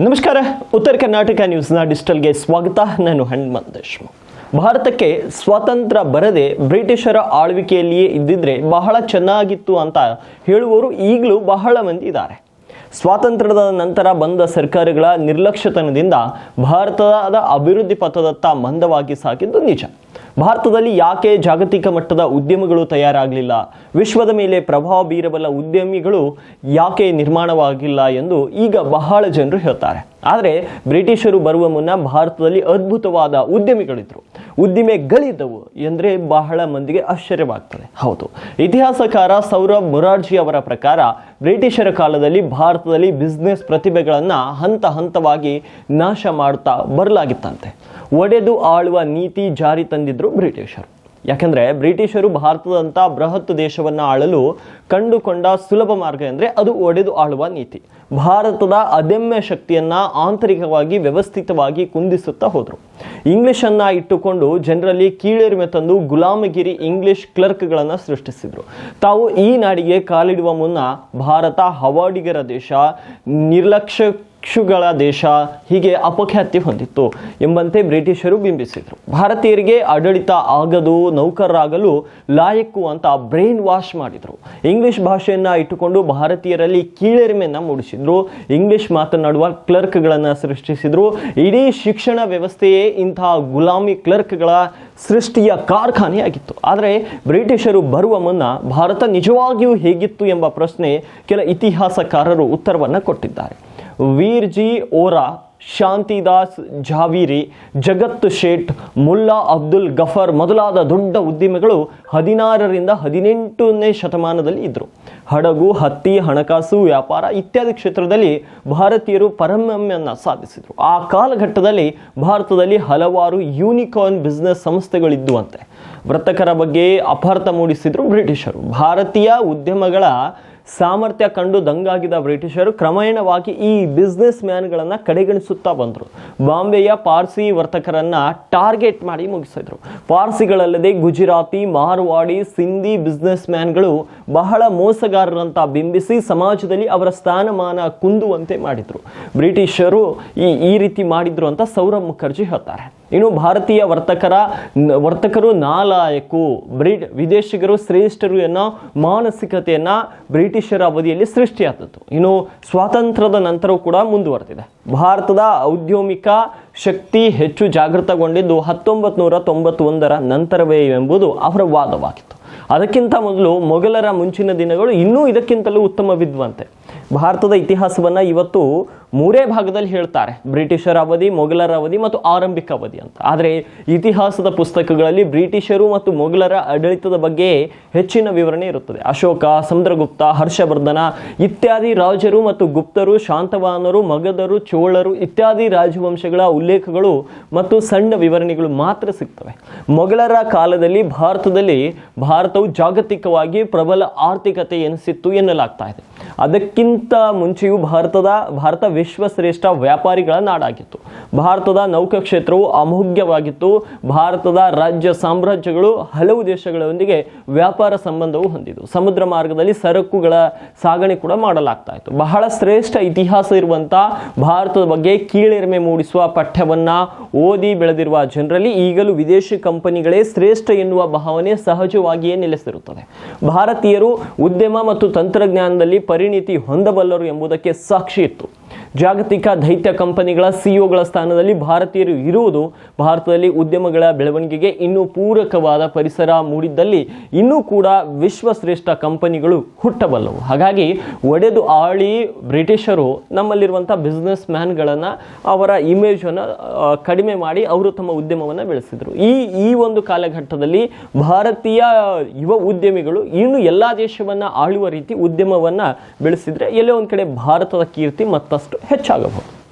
ನಮಸ್ಕಾರ. ಉತ್ತರ ಕರ್ನಾಟಕ ನ್ಯೂಸ್ನ ಡಿಜಿಟಲ್ಗೆ ಸ್ವಾಗತ. ನಾನು ಹನುಮಂತ್ ದೇಶ್ಮುಖ್. ಭಾರತಕ್ಕೆ ಸ್ವಾತಂತ್ರ್ಯ ಬರದೆ ಬ್ರಿಟಿಷರ ಆಳ್ವಿಕೆಯಲ್ಲಿಯೇ ಇದ್ದಿದ್ರೆ ಬಹಳ ಚೆನ್ನಾಗಿತ್ತು ಅಂತ ಹೇಳುವವರು ಈಗಲೂ ಬಹಳ ಮಂದಿ ಇದ್ದಾರೆ. ಸ್ವಾತಂತ್ರ್ಯದ ನಂತರ ಬಂದ ಸರ್ಕಾರಗಳ ನಿರ್ಲಕ್ಷ್ಯತನದಿಂದ ಭಾರತದ ಅಭಿವೃದ್ಧಿ ಪಥದತ್ತ ಮಂದವಾಗಿ ಸಾಗಿದ್ದು ನಿಜ. ಭಾರತದಲ್ಲಿ ಯಾಕೆ ಜಾಗತಿಕ ಮಟ್ಟದ ಉದ್ಯಮಗಳು ತಯಾರಾಗಲಿಲ್ಲ? ವಿಶ್ವದ ಮೇಲೆ ಪ್ರಭಾವ ಬೀರಬಲ್ಲ ಉದ್ಯಮಿಗಳು ಯಾಕೆ ನಿರ್ಮಾಣವಾಗಿಲ್ಲ ಎಂದು ಈಗ ಬಹಳ ಜನರು ಹೇಳ್ತಾರೆ. ಆದರೆ ಬ್ರಿಟಿಷರು ಬರುವ ಮುನ್ನ ಭಾರತದಲ್ಲಿ ಅದ್ಭುತವಾದ ಉದ್ಯಮಿಗಳಿದ್ರು. ಉದ್ದಿಮೆಗಳಿದ್ದವು ಎಂದರೆ ಬಹಳ ಮಂದಿಗೆ ಆಶ್ಚರ್ಯವಾಗ್ತದೆ. ಹೌದು. ಇತಿಹಾಸಕಾರ ಸೌರಭ್ ಮುರಾರ್ಜಿ ಅವರ ಪ್ರಕಾರ ಬ್ರಿಟಿಷರ ಕಾಲದಲ್ಲಿ ಭಾರತದಲ್ಲಿ ಬಿಸ್ನೆಸ್ ಪ್ರತಿಭೆಗಳನ್ನು ಹಂತ ಹಂತವಾಗಿ ನಾಶ ಮಾಡ್ತಾ ಬರಲಾಗಿತ್ತಂತೆ. ಒಡೆದು ಆಳುವ ನೀತಿ ಜಾರಿ ತಂದಿದ್ರು ಬ್ರಿಟಿಷರು. ಯಾಕಂದ್ರೆ ಬ್ರಿಟಿಷರು ಭಾರತದಂಥ ಬೃಹತ್ ದೇಶವನ್ನು ಆಳಲು ಕಂಡುಕೊಂಡ ಸುಲಭ ಮಾರ್ಗ ಅಂದರೆ ಅದು ಒಡೆದು ಆಳುವ ನೀತಿ. ಭಾರತದ ಅದಮ್ಯ ಶಕ್ತಿಯನ್ನ ಆಂತರಿಕವಾಗಿ ವ್ಯವಸ್ಥಿತವಾಗಿ ಕುಂದಿಸುತ್ತಾ ಹೋದರು. ಇಂಗ್ಲಿಷನ್ನ ಇಟ್ಟುಕೊಂಡು ಜನರಲ್ಲಿ ಕೀಳರಿಮೆ ತಂದು ಗುಲಾಮಗಿರಿ ಇಂಗ್ಲಿಷ್ ಕ್ಲರ್ಕ್ಗಳನ್ನು ಸೃಷ್ಟಿಸಿದರು. ತಾವು ಈ ನಾಡಿಗೆ ಕಾಲಿಡುವ ಮುನ್ನ ಭಾರತ ಹವಾಡಿಗರ ದೇಶ, ನಿರ್ಲಕ್ಷ್ಯ ಕ್ಷುಗಳ ದೇಶ ಹೀಗೆ ಅಪಖ್ಯಾತಿ ಹೊಂದಿತ್ತು ಎಂಬಂತೆ ಬ್ರಿಟಿಷರು ಬಿಂಬಿಸಿದರು. ಭಾರತೀಯರಿಗೆ ಆಡಳಿತ ಆಗದು, ನೌಕರರಾಗಲು ಲಾಯಕ್ಕು ಅಂತ ಬ್ರೈನ್ ವಾಶ್ ಮಾಡಿದರು. ಇಂಗ್ಲಿಷ್ ಭಾಷೆಯನ್ನು ಇಟ್ಟುಕೊಂಡು ಭಾರತೀಯರಲ್ಲಿ ಕೀಳರಿಮೆಯನ್ನು ಮೂಡಿಸಿದ್ರು. ಇಂಗ್ಲಿಷ್ ಮಾತನಾಡುವ ಕ್ಲರ್ಕ್ಗಳನ್ನು ಸೃಷ್ಟಿಸಿದರು. ಇಡೀ ಶಿಕ್ಷಣ ವ್ಯವಸ್ಥೆಯೇ ಇಂತಹ ಗುಲಾಮಿ ಕ್ಲರ್ಕ್ಗಳ ಸೃಷ್ಟಿಯ ಕಾರ್ಖಾನೆಯಾಗಿತ್ತು. ಆದರೆ ಬ್ರಿಟಿಷರು ಬರುವ ಮುನ್ನ ಭಾರತ ನಿಜವಾಗಿಯೂ ಹೇಗಿತ್ತು ಎಂಬ ಪ್ರಶ್ನೆ ಕೆಲ ಇತಿಹಾಸಕಾರರು ಉತ್ತರವನ್ನು ಕೊಟ್ಟಿದ್ದಾರೆ. ವೀರ್ಜಿ ಓರಾ, ಶಾಂತಿದಾಸ್ ಜಾವೀರಿ, ಜಗತ್ ಶೇಟ್, ಮುಲ್ಲಾ ಅಬ್ದುಲ್ ಗಫರ್ ಮೊದಲಾದ ದೊಡ್ಡ ಉದ್ದಿಮೆಗಳು ಹದಿನಾರರಿಂದ ಹದಿನೆಂಟನೇ ಶತಮಾನದಲ್ಲಿ ಇದ್ದರು ಹಡಗು, ಹತ್ತಿ, ಹಣಕಾಸು, ವ್ಯಾಪಾರ ಇತ್ಯಾದಿ ಕ್ಷೇತ್ರದಲ್ಲಿ ಭಾರತೀಯರು ಪರಮಮ್ಯನ್ನ ಸಾಧಿಸಿದರು. ಆ ಕಾಲಘಟ್ಟದಲ್ಲಿ ಭಾರತದಲ್ಲಿ ಹಲವಾರು ಯೂನಿಕಾರ್ನ್ ಬಿಸ್ನೆಸ್ ಸಂಸ್ಥೆಗಳಿದ್ದುವಂತೆ. ವೃತ್ತಕರ ಬಗ್ಗೆ ಅಪಾರ್ಥ ಮೂಡಿಸಿದರು ಬ್ರಿಟಿಷರು. ಭಾರತೀಯ ಉದ್ಯಮಗಳ ಸಾಮರ್ಥ್ಯ ಕಂಡು ದಂಗಾಗಿದ್ದ ಬ್ರಿಟಿಷರು ಕ್ರಮೇಣವಾಗಿ ಈ ಬಿಸ್ನೆಸ್ ಮ್ಯಾನ್ಗಳನ್ನು ಕಡೆಗಣಿಸುತ್ತಾ ಬಂದರು. ಬಾಂಬೆಯ ಪಾರ್ಸಿ ವರ್ತಕರನ್ನು ಟಾರ್ಗೆಟ್ ಮಾಡಿ ಮುಗಿಸಿದ್ರು. ಪಾರ್ಸಿಗಳಲ್ಲದೆ ಗುಜರಾತಿ, ಮಾರ್ವಾಡಿ, ಸಿಂಧಿ ಬಿಸ್ನೆಸ್ ಮ್ಯಾನ್ಗಳು ಬಹಳ ಮೋಸಗಾರರಂತ ಬಿಂಬಿಸಿ ಸಮಾಜದಲ್ಲಿ ಅವರ ಸ್ಥಾನಮಾನ ಕುಂದುವಂತೆ ಮಾಡಿದರು. ಬ್ರಿಟಿಷರು ಈ ಈ ರೀತಿ ಮಾಡಿದ್ರು ಅಂತ ಸೌರಭ್ ಮುಖರ್ಜಿ ಹೇಳ್ತಾರೆ. ಇನ್ನು ಭಾರತೀಯ ವರ್ತಕರ ವರ್ತಕರು ನಾಲಾಯಕು. ಬ್ರಿ ವಿದೇಶಿಗರು ಶ್ರೇಷ್ಠರು ಎನ್ನೋ ಮಾನಸಿಕತೆಯನ್ನು ಬ್ರಿಟಿಷರ ಅವಧಿಯಲ್ಲಿ ಸೃಷ್ಟಿಯಾದದ್ದು. ಇನ್ನು ಸ್ವಾತಂತ್ರ್ಯದ ನಂತರವೂ ಕೂಡ ಮುಂದುವರೆದಿದೆ. ಭಾರತದ ಔದ್ಯೋಮಿಕ ಶಕ್ತಿ ಹೆಚ್ಚು ಜಾಗೃತಗೊಂಡಿದ್ದು ಹತ್ತೊಂಬತ್ತು ನೂರ ತೊಂಬತ್ತೊಂದರ ನಂತರವೇ ಎಂಬುದು ಅವರ ವಾದವಾಗಿತ್ತು. ಅದಕ್ಕಿಂತ ಮೊದಲು ಮೊಘಲರ ಮುಂಚಿನ ದಿನಗಳು ಇನ್ನೂ ಇದಕ್ಕಿಂತಲೂ ಉತ್ತಮವಿದ್ವಂತೆ. ಭಾರತದ ಇತಿಹಾಸವನ್ನು ಇವತ್ತು ಮೂರೇ ಭಾಗದಲ್ಲಿ ಹೇಳ್ತಾರೆ. ಬ್ರಿಟಿಷರ ಅವಧಿ, ಮೊಘಲರ ಅವಧಿ ಮತ್ತು ಆರಂಭಿಕ ಅವಧಿ ಅಂತ. ಆದರೆ ಇತಿಹಾಸದ ಪುಸ್ತಕಗಳಲ್ಲಿ ಬ್ರಿಟಿಷರು ಮತ್ತು ಮೊಘಲರ ಆಡಳಿತದ ಬಗ್ಗೆ ಹೆಚ್ಚಿನ ವಿವರಣೆ ಇರುತ್ತದೆ. ಅಶೋಕ ಸಮುದ್ರಗುಪ್ತ ಹರ್ಷವರ್ಧನ ಇತ್ಯಾದಿ ರಾಜರು ಮತ್ತು ಗುಪ್ತರು, ಶಾಂತವಾನರು ಮಗಧರು ಚೋಳರು ಇತ್ಯಾದಿ ರಾಜವಂಶಗಳ ಉಲ್ಲೇಖಗಳು ಮತ್ತು ಸಣ್ಣ ವಿವರಣೆಗಳು ಮಾತ್ರ ಸಿಗ್ತವೆ. ಮೊಘಲರ ಕಾಲದಲ್ಲಿ ಭಾರತದಲ್ಲಿ ಭಾರತವು ಜಾಗತಿಕವಾಗಿ ಪ್ರಬಲ ಆರ್ಥಿಕತೆ ಎನಿಸಿತ್ತು ಎನ್ನಲಾಗ್ತಾ ಇದೆ. ಅದಕ್ಕಿಂತ ಮುಂಚೆಯೂ ಭಾರತದ, ಭಾರತ ವಿಶ್ವಶ್ರೇಷ್ಠ ವ್ಯಾಪಾರಿಗಳ ನಾಡಾಗಿತ್ತು. ಭಾರತದ ನೌಕಾ ಕ್ಷೇತ್ರವು ಅಮೋಘ್ಯವಾಗಿತ್ತು. ಭಾರತದ ರಾಜ್ಯ ಸಾಮ್ರಾಜ್ಯಗಳು ಹಲವು ದೇಶಗಳೊಂದಿಗೆ ವ್ಯಾಪಾರ ಸಂಬಂಧವು ಹೊಂದಿದ್ದು. ಸಮುದ್ರ ಮಾರ್ಗದಲ್ಲಿ ಸರಕುಗಳ ಸಾಗಣೆ ಕೂಡ ಮಾಡಲಾಗ್ತಾ ಇತ್ತು. ಬಹಳ ಶ್ರೇಷ್ಠ ಇತಿಹಾಸ ಇರುವಂತ ಭಾರತದ ಬಗ್ಗೆ ಕೀಳಿರಿಮೆ ಮೂಡಿಸುವ ಪಠ್ಯವನ್ನ ಓದಿ ಬೆಳೆದಿರುವ ಜನರಲ್ಲಿ ಈಗಲೂ ವಿದೇಶಿ ಕಂಪನಿಗಳೇ ಶ್ರೇಷ್ಠ ಎನ್ನುವ ಭಾವನೆ ಸಹಜವಾಗಿಯೇ ನೆಲೆಸಿರುತ್ತದೆ. ಭಾರತೀಯರು ಉದ್ಯಮ ಮತ್ತು ತಂತ್ರಜ್ಞಾನದಲ್ಲಿ ಪರಿಣಿತಿ ಹೊಂದಬಲ್ಲರು ಎಂಬುದಕ್ಕೆ ಸಾಕ್ಷಿ ಇತ್ತು. ಜಾಗತಿಕ ದೈತ್ಯ ಕಂಪನಿಗಳ ಸಿಇಒಗಳ ಸ್ಥಾನದಲ್ಲಿ ಭಾರತೀಯರು ಇರುವುದು ಭಾರತದಲ್ಲಿ ಉದ್ಯಮಗಳ ಬೆಳವಣಿಗೆಗೆ ಇನ್ನೂ ಪೂರಕವಾದ ಪರಿಸರ ಮೂಡಿದ್ದಲ್ಲಿ ಇನ್ನೂ ಕೂಡ ವಿಶ್ವಶ್ರೇಷ್ಠ ಕಂಪನಿಗಳು ಹುಟ್ಟಬಲ್ಲವು. ಹಾಗಾಗಿ ಒಡೆದು ಆಳಿ ಬ್ರಿಟಿಷರು ನಮ್ಮಲ್ಲಿರುವಂಥ ಬಿಸ್ನೆಸ್ ಮ್ಯಾನ್ಗಳನ್ನು ಅವರ ಇಮೇಜನ್ನು ಕಡಿಮೆ ಮಾಡಿ ಅವರು ತಮ್ಮ ಉದ್ಯಮವನ್ನು ಬೆಳೆಸಿದರು. ಈ ಈ ಒಂದು ಕಾಲಘಟ್ಟದಲ್ಲಿ ಭಾರತೀಯ ಯುವ ಉದ್ಯಮಿಗಳು ಇನ್ನು ಎಲ್ಲ ದೇಶವನ್ನು ಆಳುವ ರೀತಿ ಉದ್ಯಮವನ್ನು ಬೆಳೆಸಿದರೆ ಎಲ್ಲೋ ಒಂದು ಕಡೆ ಭಾರತದ ಕೀರ್ತಿ ಮತ್ತಷ್ಟು 해체하게 봅니다.